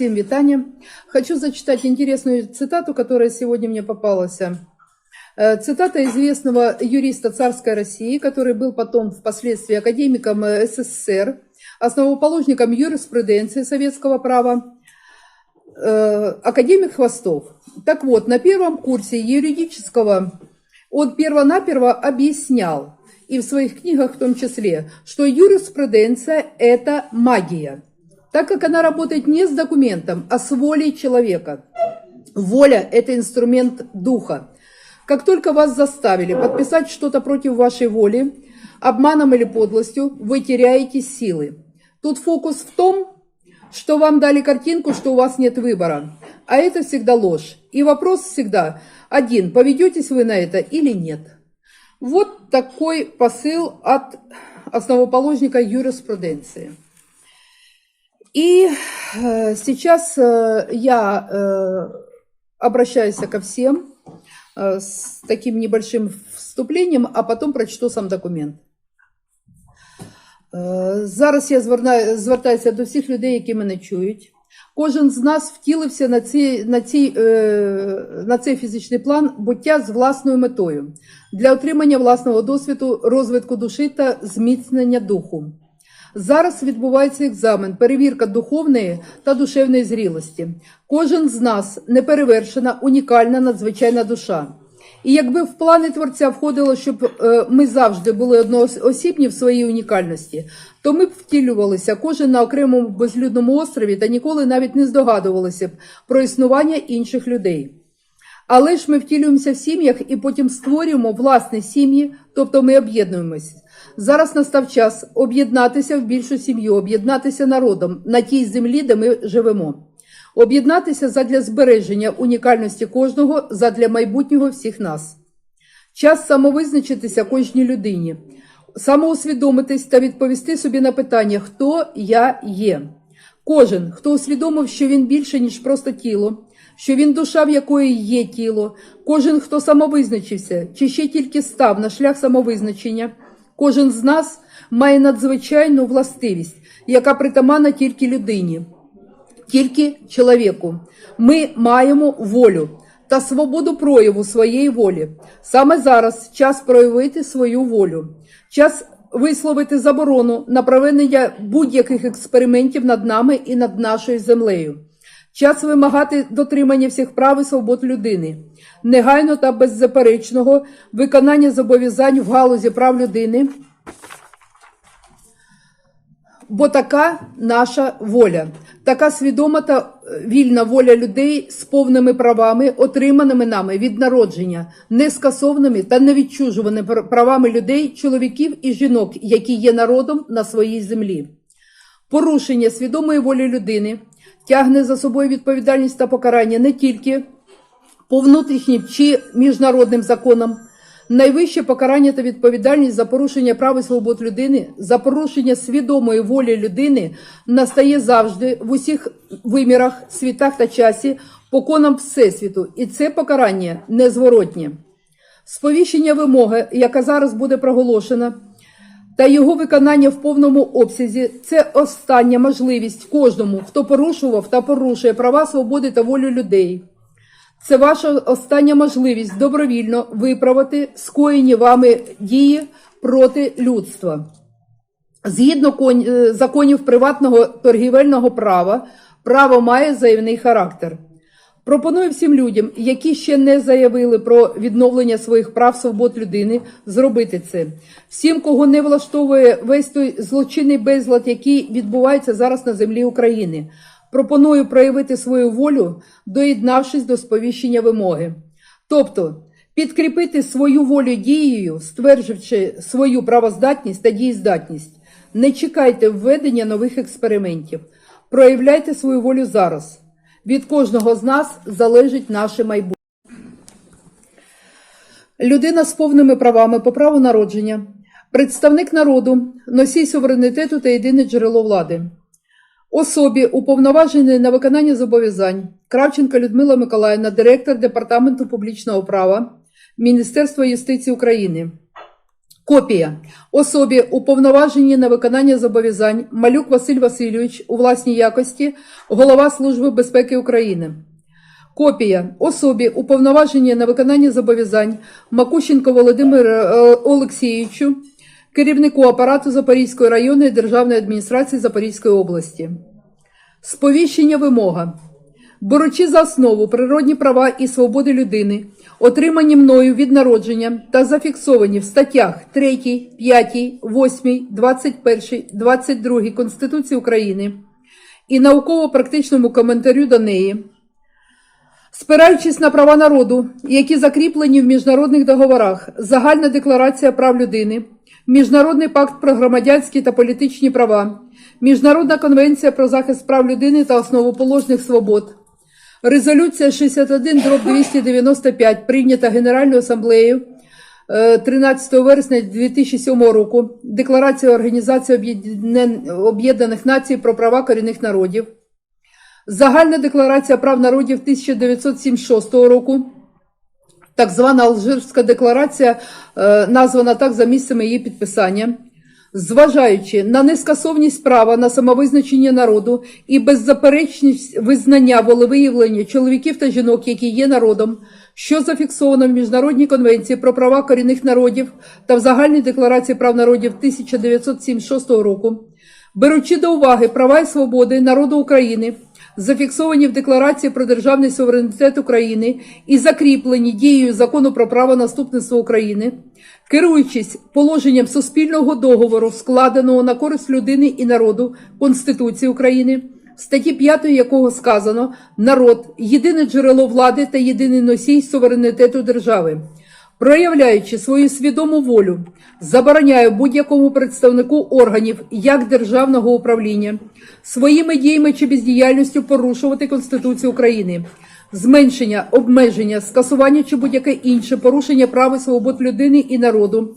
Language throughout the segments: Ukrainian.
Всем витания. Хочу зачитать интересную цитату, которая сегодня мне попалась. Э, Цитата известного юриста царской России, который был потом впоследствии академиком э, СССР, основоположником юриспруденции советского права, э, академик Хвостов. Так вот, на первом курсе юридического он первонаперво объяснял, и в своих книгах в том числе, что юриспруденция – это магия, так как она работает не с документом, а с волей человека. Воля – это инструмент духа. Как только вас заставили подписать что-то против вашей воли, обманом или подлостью, вы теряете силы. Тут фокус в том, что вам дали картинку, что у вас нет выбора. А это всегда ложь. И вопрос всегда один, поведетесь вы на это или нет. Вот такой посыл от основоположника юриспруденции. И э, сейчас э, я э, обращаюсь ко всем э, с таким небольшим вступлением, а потом прочту сам документ. Е, Зараз я зверна- звертаюся до всіх людей, які мене чують. Кожен з нас втілився на, ці, на, ці, е, на цей фізичний план буття з власною метою для отримання власного досвіду, розвитку душі та зміцнення духу. Зараз відбувається екзамен, перевірка духовної та душевної зрілості. Кожен з нас неперевершена, унікальна, надзвичайна душа. І якби в плани творця входило, щоб е, ми завжди були одноосібні в своїй унікальності, то ми б втілювалися кожен на окремому безлюдному острові та ніколи навіть не здогадувалися б про існування інших людей. Але ж ми втілюємося в сім'ях і потім створюємо власні сім'ї, тобто ми об'єднуємося. Зараз настав час об'єднатися в більшу сім'ю, об'єднатися народом на тій землі, де ми живемо. Об'єднатися задля збереження унікальності кожного, задля майбутнього всіх нас. Час самовизначитися кожній людині, самоусвідомитись та відповісти собі на питання, хто я є. Кожен, хто усвідомив, що він більше, ніж просто тіло, що він душа, в якої є тіло, кожен, хто самовизначився, чи ще тільки став на шлях самовизначення, кожен з нас має надзвичайну властивість, яка притаманна тільки людині тільки чоловіку. Ми маємо волю та свободу прояву своєї волі. Саме зараз час проявити свою волю, час висловити заборону на проведення будь-яких експериментів над нами і над нашою землею. Час вимагати дотримання всіх прав і свобод людини, негайно та беззаперечного виконання зобов'язань в галузі прав людини бо така наша воля, така свідома та вільна воля людей з повними правами, отриманими нами від народження, нескасованими та невідчужуваними правами людей, чоловіків і жінок, які є народом на своїй землі. Порушення свідомої волі людини тягне за собою відповідальність та покарання не тільки по внутрішнім чи міжнародним законам. Найвище покарання та відповідальність за порушення прав і свобод людини, за порушення свідомої волі людини настає завжди в усіх вимірах, світах та часі, поконам Всесвіту, і це покарання незворотнє. Сповіщення вимоги, яка зараз буде проголошена, та його виконання в повному обсязі це остання можливість кожному, хто порушував та порушує права, свободи та волю людей. Це ваша остання можливість добровільно виправити скоєні вами дії проти людства. Згідно е, законів приватного торгівельного права, право має заявний характер. Пропоную всім людям, які ще не заявили про відновлення своїх прав свобод людини, зробити це. Всім, кого не влаштовує весь той злочинний безлад, який відбувається зараз на землі України. Пропоную проявити свою волю, доєднавшись до сповіщення вимоги. Тобто підкріпити свою волю дією, стверджуючи свою правоздатність та дієздатність. Не чекайте введення нових експериментів. Проявляйте свою волю зараз. Від кожного з нас залежить наше майбутнє. Людина з повними правами по праву народження, представник народу, носій суверенітету та єдине джерело влади. Особі, уповноваженої на виконання зобов'язань, Кравченка Людмила Миколаївна, директор Департаменту публічного права Міністерства юстиції України. Копія особі уповноважені на виконання зобов'язань Малюк Василь Васильович у власній якості, голова Служби безпеки України. Копія особі уповноважені на виконання зобов'язань Макущенко Володимир е, Олексійовичу, керівнику апарату Запорізької районної державної адміністрації Запорізької області. Сповіщення вимога. Беручи за основу природні права і свободи людини, отримані мною від народження та зафіксовані в статтях 3, 5, 8, 21, 22 Конституції України і науково-практичному коментарю до неї, спираючись на права народу, які закріплені в міжнародних договорах, Загальна декларація прав людини, Міжнародний пакт про громадянські та політичні права, Міжнародна конвенція про захист прав людини та основоположних свобод, Резолюція 61 дроб 295 прийнята Генеральною асамблеєю е, 13 вересня 2007 року. Декларація Організації Об'єднаних Націй про права корінних народів. Загальна декларація прав народів 1976 року. Так звана Алжирська декларація, е, названа так за місцем її підписання. Зважаючи на нескасовність права на самовизначення народу і беззаперечність визнання волевиявлення чоловіків та жінок, які є народом, що зафіксовано в Міжнародній конвенції про права корінних народів та в Загальній декларації прав народів 1976 року, беручи до уваги права і свободи народу України, зафіксовані в Декларації про державний суверенітет України і закріплені дією закону про право наступництва України, керуючись положенням суспільного договору, складеного на користь людини і народу Конституції України, в статті 5 якого сказано народ єдине джерело влади та єдиний носій суверенітету держави. Проявляючи свою свідому волю, забороняю будь-якому представнику органів як державного управління своїми діями чи бездіяльністю порушувати Конституцію України, зменшення, обмеження, скасування чи будь-яке інше порушення прав і свобод людини і народу,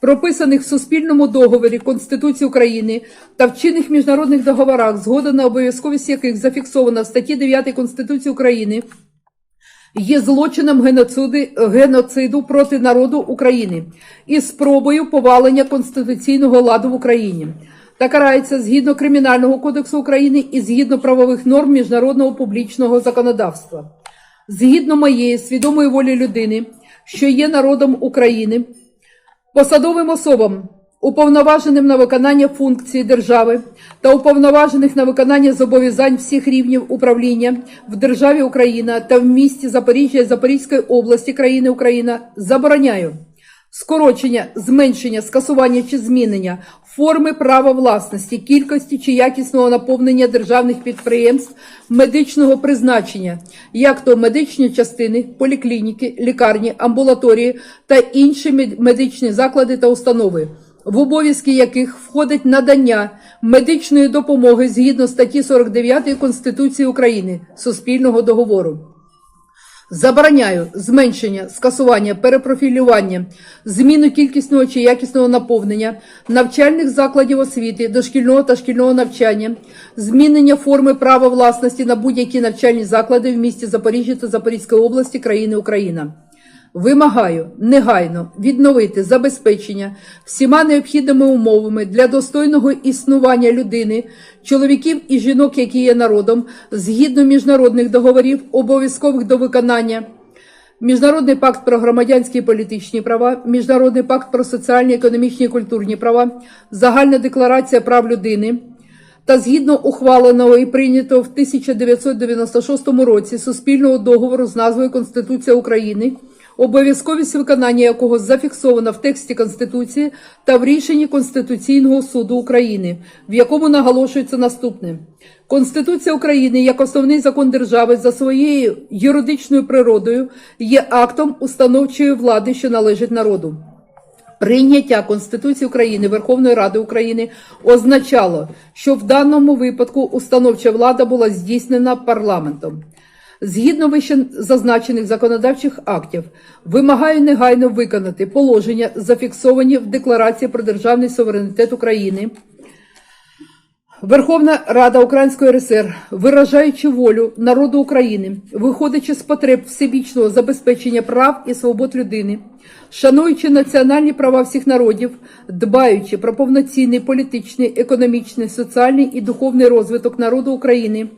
прописаних в суспільному договорі Конституції України та в чинних міжнародних договорах, згода на обов'язковість яких зафіксована в статті 9 Конституції України є злочином геноциду, проти народу України і спробою повалення конституційного ладу в Україні та карається згідно Кримінального кодексу України і згідно правових норм міжнародного публічного законодавства. Згідно моєї свідомої волі людини, що є народом України, посадовим особам, уповноваженим на виконання функцій держави та уповноважених на виконання зобов'язань всіх рівнів управління в державі Україна та в місті Запоріжжя Запорізької області країни Україна забороняю скорочення, зменшення, скасування чи змінення форми права власності, кількості чи якісного наповнення державних підприємств медичного призначення, як то медичні частини, поліклініки, лікарні, амбулаторії та інші медичні заклади та установи, в обов'язки яких входить надання медичної допомоги згідно статті 49 Конституції України Суспільного договору. Забороняю зменшення, скасування, перепрофілювання, зміну кількісного чи якісного наповнення навчальних закладів освіти, дошкільного та шкільного навчання, змінення форми права власності на будь-які навчальні заклади в місті Запоріжжя та Запорізької області країни Україна. Вимагаю негайно відновити забезпечення всіма необхідними умовами для достойного існування людини, чоловіків і жінок, які є народом, згідно міжнародних договорів, обов'язкових до виконання. Міжнародний пакт про громадянські і політичні права, Міжнародний пакт про соціальні, економічні і культурні права, Загальна декларація прав людини та згідно ухваленого і прийнятого в 1996 році суспільного договору з назвою Конституція України, обов'язковість виконання якого зафіксована в тексті Конституції та в рішенні Конституційного суду України, в якому наголошується наступне. Конституція України як основний закон держави за своєю юридичною природою є актом установчої влади, що належить народу. Прийняття Конституції України Верховної Ради України означало, що в даному випадку установча влада була здійснена парламентом. Згідно вище зазначених законодавчих актів, вимагаю негайно виконати положення, зафіксовані в Декларації про державний суверенітет України, Верховна Рада Української РСР, виражаючи волю народу України, виходячи з потреб всебічного забезпечення прав і свобод людини, шануючи національні права всіх народів, дбаючи про повноцінний політичний, економічний, соціальний і духовний розвиток народу України,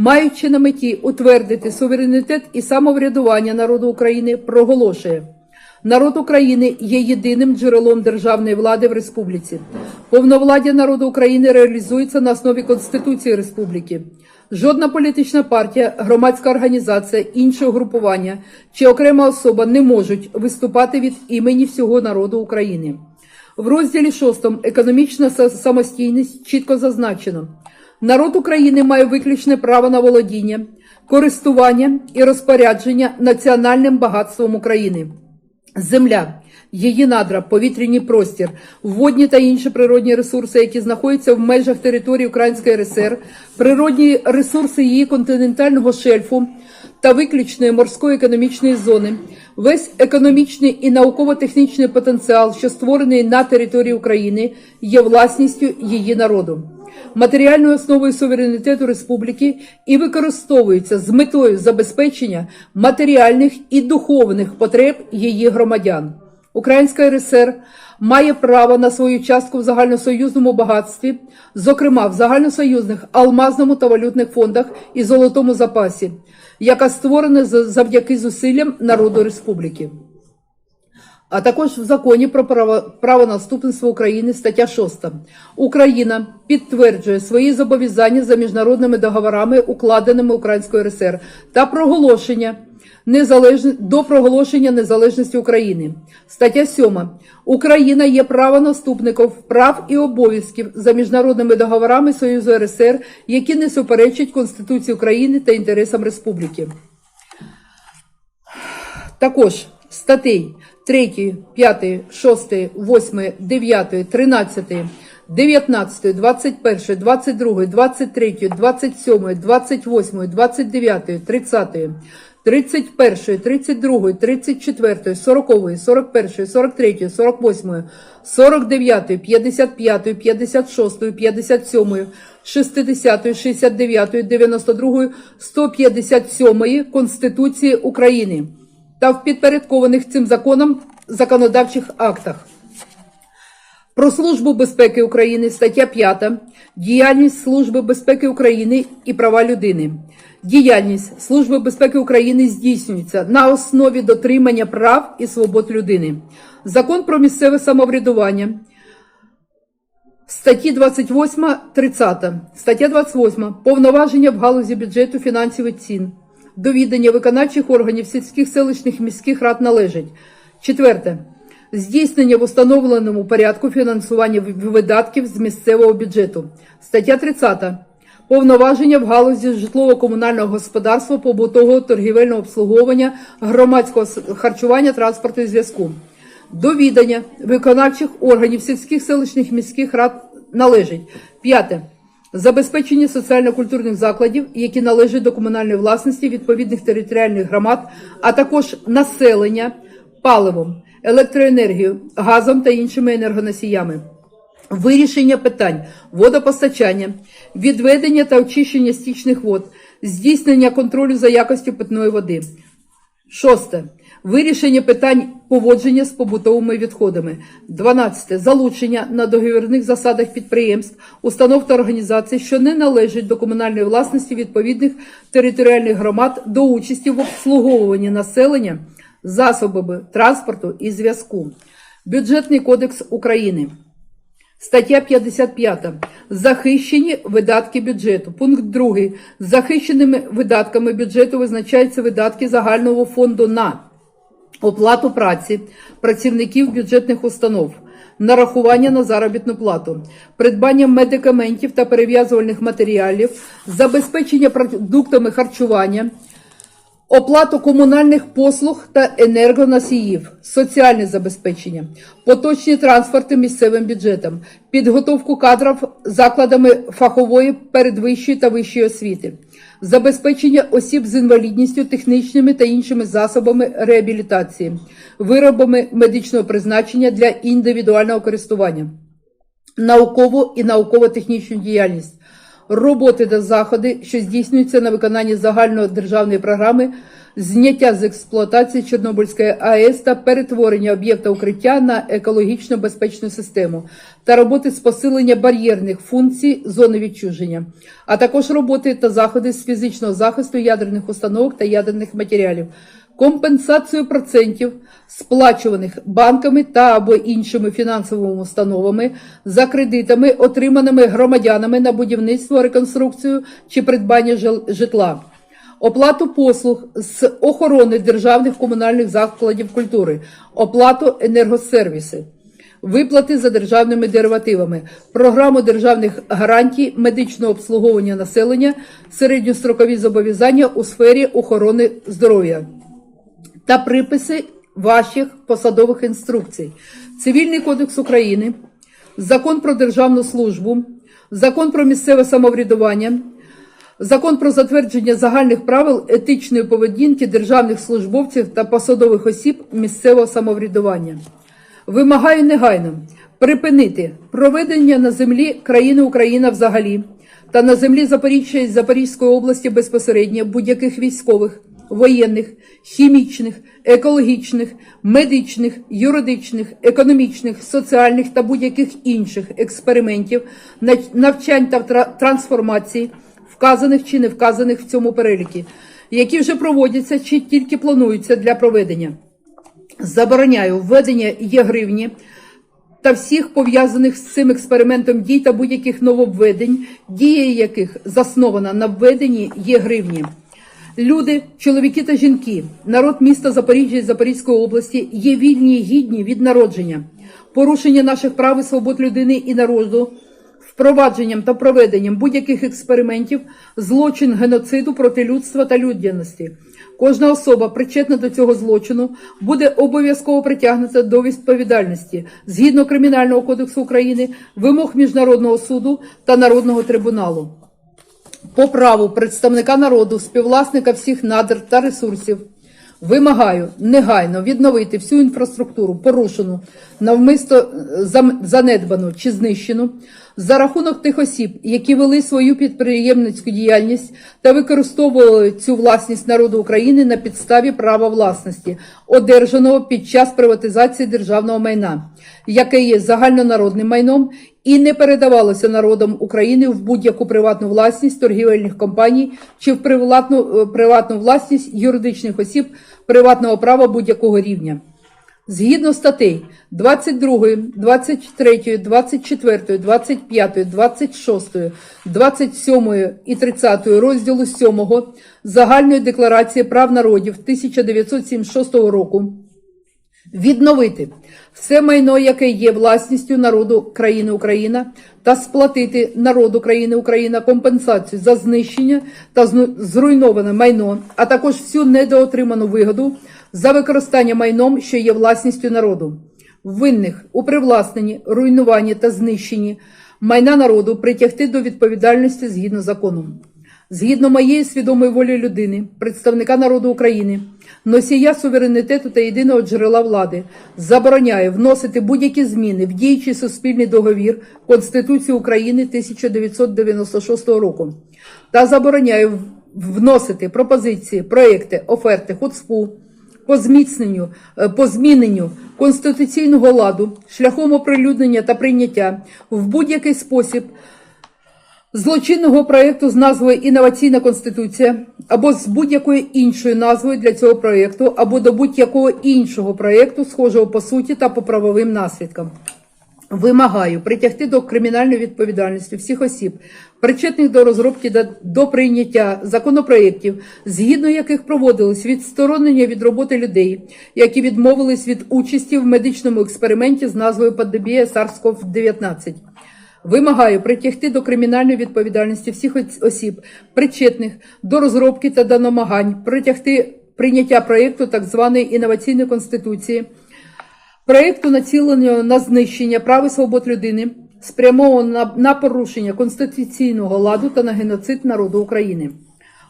маючи на меті утвердити суверенітет і самоврядування народу України, проголошує. Народ України є єдиним джерелом державної влади в республіці. Повновладдя народу України реалізується на основі Конституції Республіки. Жодна політична партія, громадська організація, інше угрупування чи окрема особа не можуть виступати від імені всього народу України. В розділі 6 економічна самостійність чітко зазначено. Народ України має виключне право на володіння, користування і розпорядження національним багатством України. Земля, її надра, повітряний простір, водні та інші природні ресурси, які знаходяться в межах території Української РСР, природні ресурси її континентального шельфу та виключної морської економічної зони, весь економічний і науково-технічний потенціал, що створений на території України, є власністю її народу. Матеріальною основою суверенітету республіки і використовується з метою забезпечення матеріальних і духовних потреб її громадян. Українська РСР має право на свою частку в загальносоюзному багатстві, зокрема в загальносоюзних алмазному та валютних фондах і золотому запасі, яка створена завдяки зусиллям народу республіки а також в законі про право, правонаступництво України стаття 6. Україна підтверджує свої зобов'язання за міжнародними договорами, укладеними Українською РСР, та проголошення незалежно до проголошення незалежності України. Стаття 7. Україна є правонаступником прав і обов'язків за міжнародними договорами Союзу РСР, які не суперечать Конституції України та інтересам республіки. Також статей 3, 5, 6, 8, 9, 13, 19, 21, 22, 23, 27, 28, 29, 30, 31, 32, 34, 40, 41, 43, 48, 49, 55, 56, 57, 60, 69, 92, 157 Конституції України та в підпорядкованих цим законом законодавчих актах. Про Службу безпеки України, стаття 5. Діяльність Служби безпеки України і права людини. Діяльність Служби безпеки України здійснюється на основі дотримання прав і свобод людини. Закон про місцеве самоврядування. Статті 28, 30. Стаття 28. Повноваження в галузі бюджету, фінансів і цін. До відання виконавчих органів сільських селищних міських рад належать. Четверте. Здійснення в установленому порядку фінансування видатків з місцевого бюджету. Стаття 30. Повноваження в галузі житлово-комунального господарства, побутового торгівельного обслуговування, громадського харчування, транспорту і зв'язку. До відання виконавчих органів сільських селищних міських рад належить. П'яте. Забезпечення соціально-культурних закладів, які належать до комунальної власності відповідних територіальних громад, а також населення паливом, електроенергією, газом та іншими енергоносіями. Вирішення питань водопостачання, відведення та очищення стічних вод, здійснення контролю за якістю питної води. Шосте. Вирішення питань поводження з побутовими відходами. 12. Залучення на договірних засадах підприємств, установ та організацій, що не належать до комунальної власності відповідних територіальних громад до участі в обслуговуванні населення засобами транспорту і зв'язку. Бюджетний кодекс України. Стаття 55. Захищені видатки бюджету. Пункт 2. Захищеними видатками бюджету визначаються видатки загального фонду на оплату праці працівників бюджетних установ, нарахування на заробітну плату, придбання медикаментів та перев'язувальних матеріалів, забезпечення продуктами харчування, оплату комунальних послуг та енергоносіїв, соціальне забезпечення, поточні транспорти місцевим бюджетам, підготовку кадрів закладами фахової передвищої та вищої освіти, забезпечення осіб з інвалідністю технічними та іншими засобами реабілітації, виробами медичного призначення для індивідуального користування наукову і науково-технічну діяльність, роботи та заходи, що здійснюються на виконанні загальнодержавної програми зняття з експлуатації Чорнобильської АЕС та перетворення об'єкта укриття на екологічно безпечну систему та роботи з посилення бар'єрних функцій зони відчуження, а також роботи та заходи з фізичного захисту ядерних установок та ядерних матеріалів, компенсацію процентів, сплачуваних банками та або іншими фінансовими установами за кредитами, отриманими громадянами на будівництво, реконструкцію чи придбання житла. Оплату послуг з охорони державних комунальних закладів культури, оплату енергосервіси, виплати за державними деривативами, програму державних гарантій медичного обслуговування населення, середньострокові зобов'язання у сфері охорони здоров'я та приписи ваших посадових інструкцій. Цивільний кодекс України, Закон про державну службу, Закон про місцеве самоврядування, Закон про затвердження загальних правил етичної поведінки державних службовців та посадових осіб місцевого самоврядування. Вимагаю негайно припинити проведення на землі країни Україна взагалі та на землі Запоріжжя і Запорізької області безпосередньо будь-яких військових, воєнних, хімічних, екологічних, медичних, юридичних, економічних, соціальних та будь-яких інших експериментів, навчань та тра- трансформацій, вказаних чи не вказаних в цьому перелікі, які вже проводяться чи тільки плануються для проведення. Забороняю введення є-гривні та всіх пов'язаних з цим експериментом дій та будь-яких нововведень, дія яких заснована на введенні є-гривні. Люди, чоловіки та жінки, народ міста Запоріжжя і Запорізької області є вільні і гідні від народження, порушення наших прав і свобод людини і народу, впровадженням та проведенням будь-яких експериментів, злочин геноциду проти людства та людяності. Кожна особа, причетна до цього злочину, буде обов'язково притягнута до відповідальності згідно Кримінального кодексу України, вимог Міжнародного суду та Народного трибуналу. По праву представника народу, співвласника всіх надр та ресурсів, вимагаю негайно відновити всю інфраструктуру, порушену, навмисто е, занедбану чи знищену, за рахунок тих осіб, які вели свою підприємницьку діяльність та використовували цю власність народу України на підставі права власності, одержаного під час приватизації державного майна, яке є загальнонародним майном і не передавалося народом України в будь-яку приватну власність торгівельних компаній чи в приватну, е, приватну власність юридичних осіб приватного права будь-якого рівня. Згідно статей 22, 23, 24, 25, 26, 27 і 30 розділу 7 Загальної декларації прав народів 1976 року відновити все майно, яке є власністю народу країни Україна, та сплатити народу країни Україна компенсацію за знищення та зруйноване майно, а також всю недоотриману вигоду за використання майном, що є власністю народу. Винних у привласненні, руйнуванні та знищенні майна народу притягти до відповідальності згідно закону. Згідно моєї свідомої волі людини, представника народу України, носія суверенітету та єдиного джерела влади, забороняє вносити будь-які зміни в діючий суспільний договір Конституції України 1996 року та забороняє вносити пропозиції, проекти, оферти, хуцпу по зміцненню, е, по зміненню конституційного ладу шляхом оприлюднення та прийняття в будь-який спосіб злочинного проєкту з назвою Інноваційна Конституція або з будь-якою іншою назвою для цього проєкту, або до будь-якого іншого проєкту, схожого по суті та по правовим наслідкам. Вимагаю притягти до кримінальної відповідальності всіх осіб, причетних до розробки та до прийняття законопроєктів, згідно яких проводилось відсторонення від роботи людей, які відмовились від участі в медичному експерименті з назвою пандемія SARS-CoV-19. Вимагаю притягти до кримінальної відповідальності всіх осіб, причетних до розробки та до намагань притягти прийняття проєкту так званої інноваційної конституції, проєкту націленого на знищення прав і свобод людини, спрямованого на, порушення конституційного ладу та на геноцид народу України.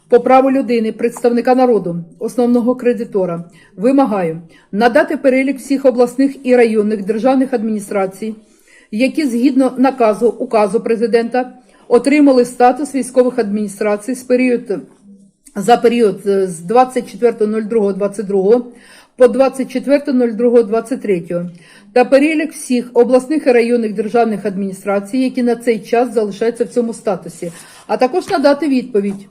По праву людини, представника народу, основного кредитора, вимагаю надати перелік всіх обласних і районних державних адміністрацій, які згідно наказу указу президента отримали статус військових адміністрацій з період, за період е, з 24.02.22 по 24.02.23 та перелік всіх обласних і районних державних адміністрацій, які на цей час залишаються в цьому статусі, а також надати відповідь.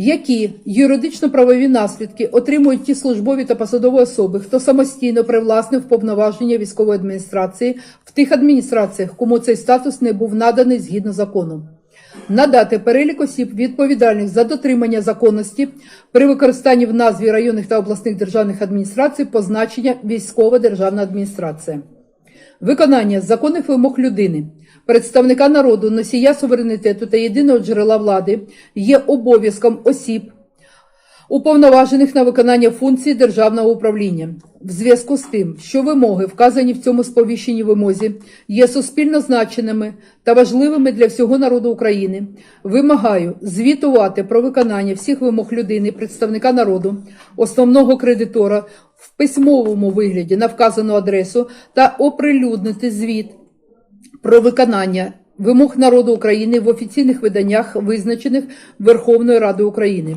Які юридично-правові наслідки отримують ті службові та посадові особи, хто самостійно привласнив повноваження військової адміністрації в тих адміністраціях, кому цей статус не був наданий згідно закону? Надати перелік осіб відповідальних за дотримання законності при використанні в назві районних та обласних державних адміністрацій позначення військова державна адміністрація. Виконання законних вимог людини, представника народу, носія суверенітету та єдиного джерела влади є обов'язком осіб, уповноважених на виконання функцій державного управління. В зв'язку з тим, що вимоги, вказані в цьому сповіщенні вимозі, є суспільно значеними та важливими для всього народу України, вимагаю звітувати про виконання всіх вимог людини, представника народу, основного кредитора в письмовому вигляді на вказану адресу та оприлюднити звіт про виконання вимог народу України в офіційних виданнях, визначених Верховною Радою України.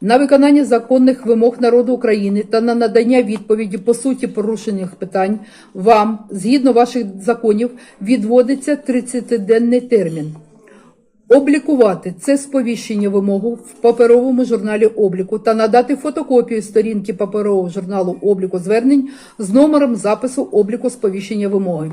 На виконання законних вимог народу України та на надання відповіді по суті порушених питань вам, згідно ваших законів, відводиться 30-денний термін. Облікувати це сповіщення вимогу в паперовому журналі обліку та надати фотокопію сторінки паперового журналу обліку звернень з номером запису обліку сповіщення вимоги.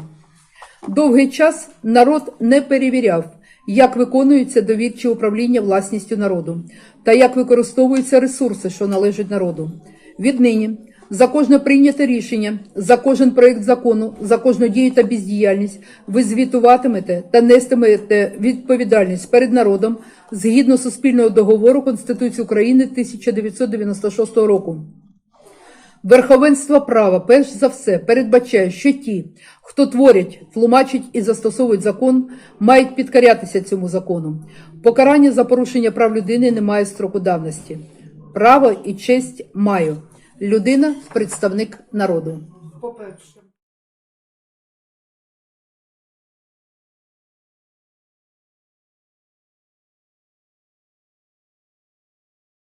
Довгий час народ не перевіряв, як виконується довірче управління власністю народу та як використовуються ресурси, що належать народу. Віднині за кожне прийняте рішення, за кожен проєкт закону, за кожну дію та бездіяльність ви звітуватимете та нестимете відповідальність перед народом згідно суспільного договору Конституції України 1996 року. Верховенство права, перш за все, передбачає, що ті, хто творять, тлумачать і застосовують закон, мають підкорятися цьому закону. Покарання за порушення прав людини не має строку давності. Право і честь маю. Людина представник народу. По-перше,